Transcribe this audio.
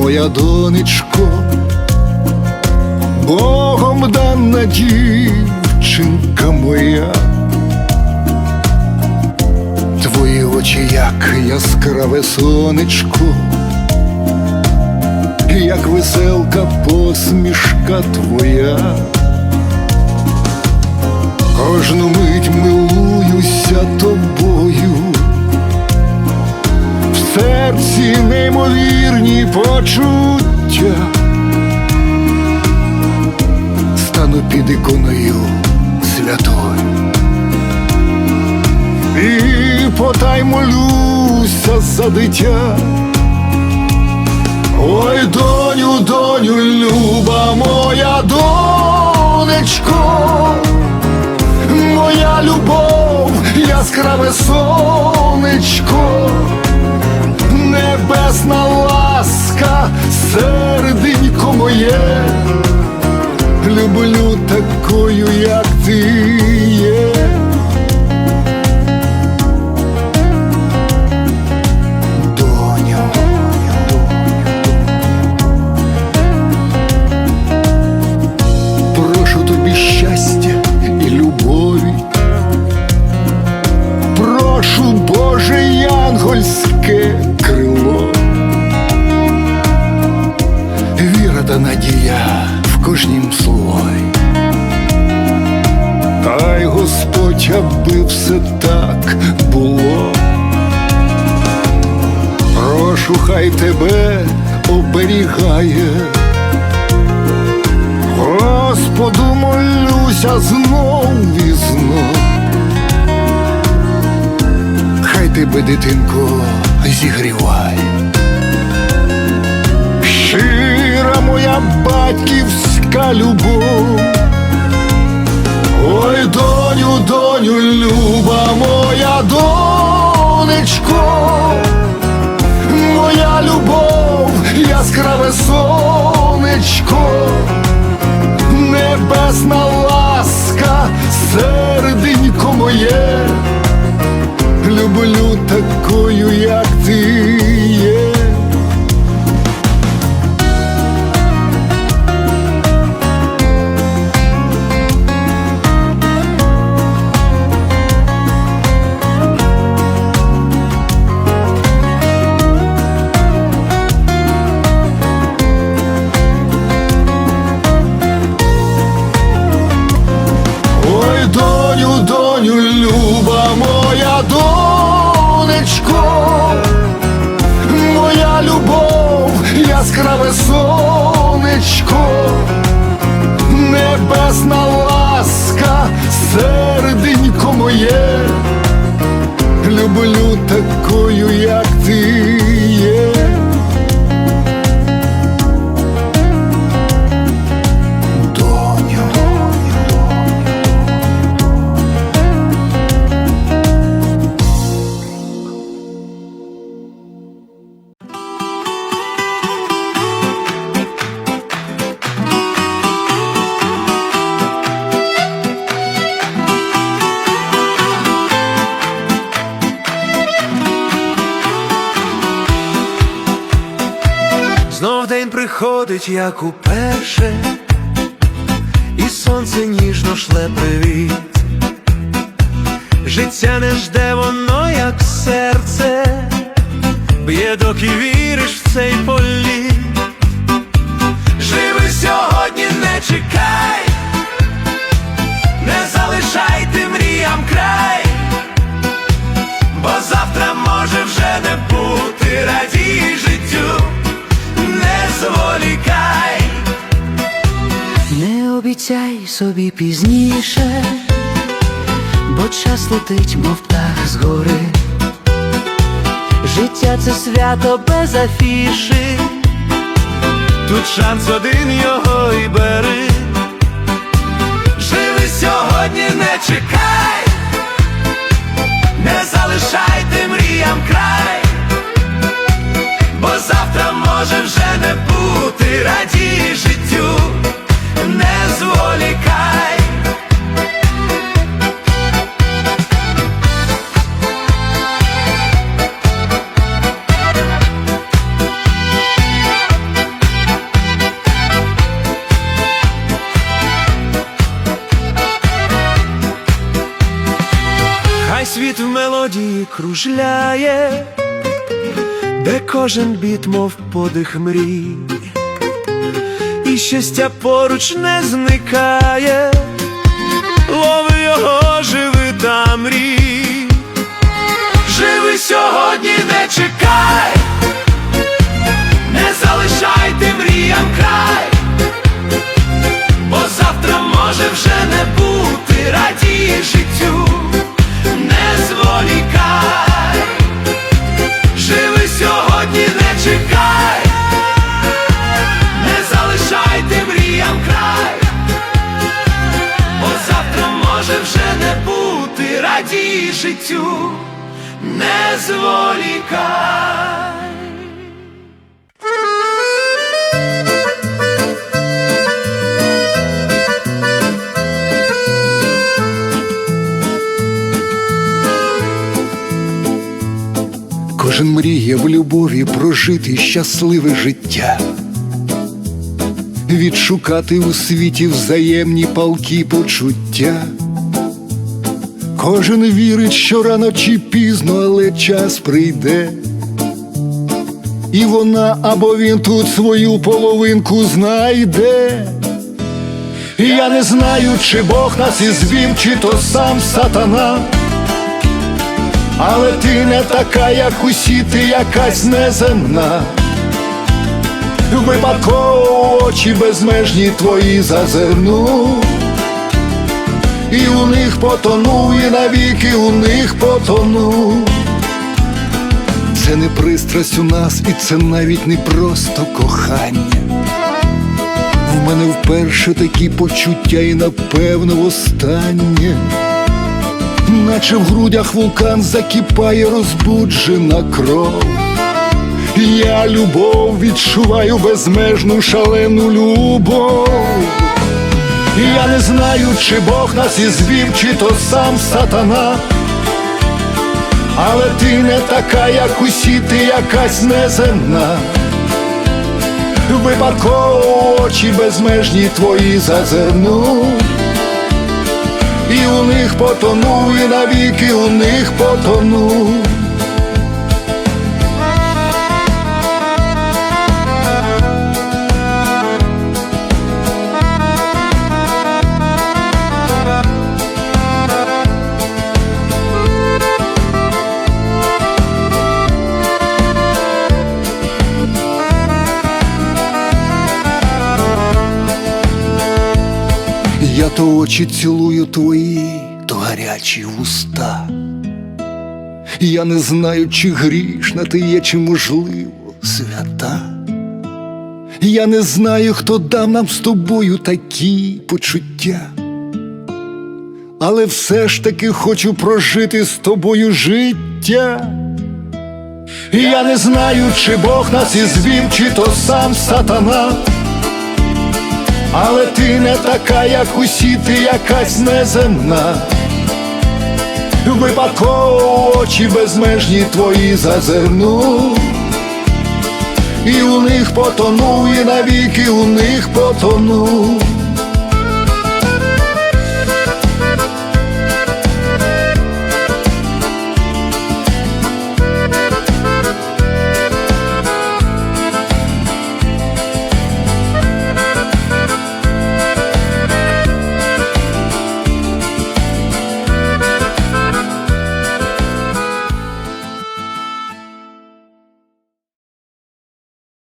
моя донечко, Богом дана дівчинка моя, твої очі, як яскраве сонечко, як веселка посмішка твоя. Кожну мить милуюся тобою, серці неймовірні почуття, стану під іконою святою. І потай молюся за дитя. Ой, доню, доню, люба моя донечко, моя любов, яскраве сонечко, небесна ласка, серденько моє, люблю такою, як ти та надія в кожнім слові. Хай Господь, аби все так було. Прошу, хай тебе оберігає. Господу молюся знов і знов. Хай тебе, дитинко, зігріває. Моя батьківська любов. Ой, доню, доню, люба моя донечко, моя любов, яскраве сонечко, небесна ласка, серденько моє, такою, як приходить, як уперше, і сонце ніжно шле привіт. Життя не жде воно, як серце, б'є, доки віриш в цей політ. Живи сьогодні, не чекай, обіцяй собі пізніше, бо час летить, мов птах з гори. Життя це свято без афіши, Тут шанс один його і бери. Живи сьогодні, не чекай, не залишай ти мріям край, бо завтра може вже не бути радій життю, не зволікай. Хай світ в мелодії кружляє, де кожен біт, мов подих мрій і щастя поруч не зникає, лови його, живи та мрій. Живи сьогодні, не чекай, не залишайте мріям може вже не бути, радій життю, не зволікай. Кожен мріє в любові прожити щасливе життя, відшукати у світі взаємні палкі почуття. Кожен вірить, що рано чи пізно, але час прийде. І вона або він тут свою половинку знайде. Я не знаю, чи Бог нас ізвів, чи то сам сатана. Але ти не така, як усі, ти якась неземна. Випадково очі безмежні твої зазирну. І у них потону, і навіки у них потону. Це не пристрасть у нас, і це навіть не просто кохання. В мене вперше такі почуття, і напевно востаннє. Наче в грудях вулкан закипає розбуджена кров. Я любов відчуваю безмежну шалену любов. Я не знаю, чи Бог нас ізвів, чи то сам сатана. Але ти не така, як усі, ти якась неземна. Випадково очі безмежні твої зазирну. І у них потону, і навіки у них потону. То очі цілую твої, то гарячі вуста. Я не знаю, чи грішна ти є, чи можливо свята. Я не знаю, хто дав нам з тобою такі почуття. Але все ж таки хочу прожити з тобою життя. Я не знаю, чи Бог нас ізвів, чи то сам сатана. Але ти не така, як усі, ти якась неземна. Випадково очі безмежні твої зазирну. І у них потону, і навіки у них потону.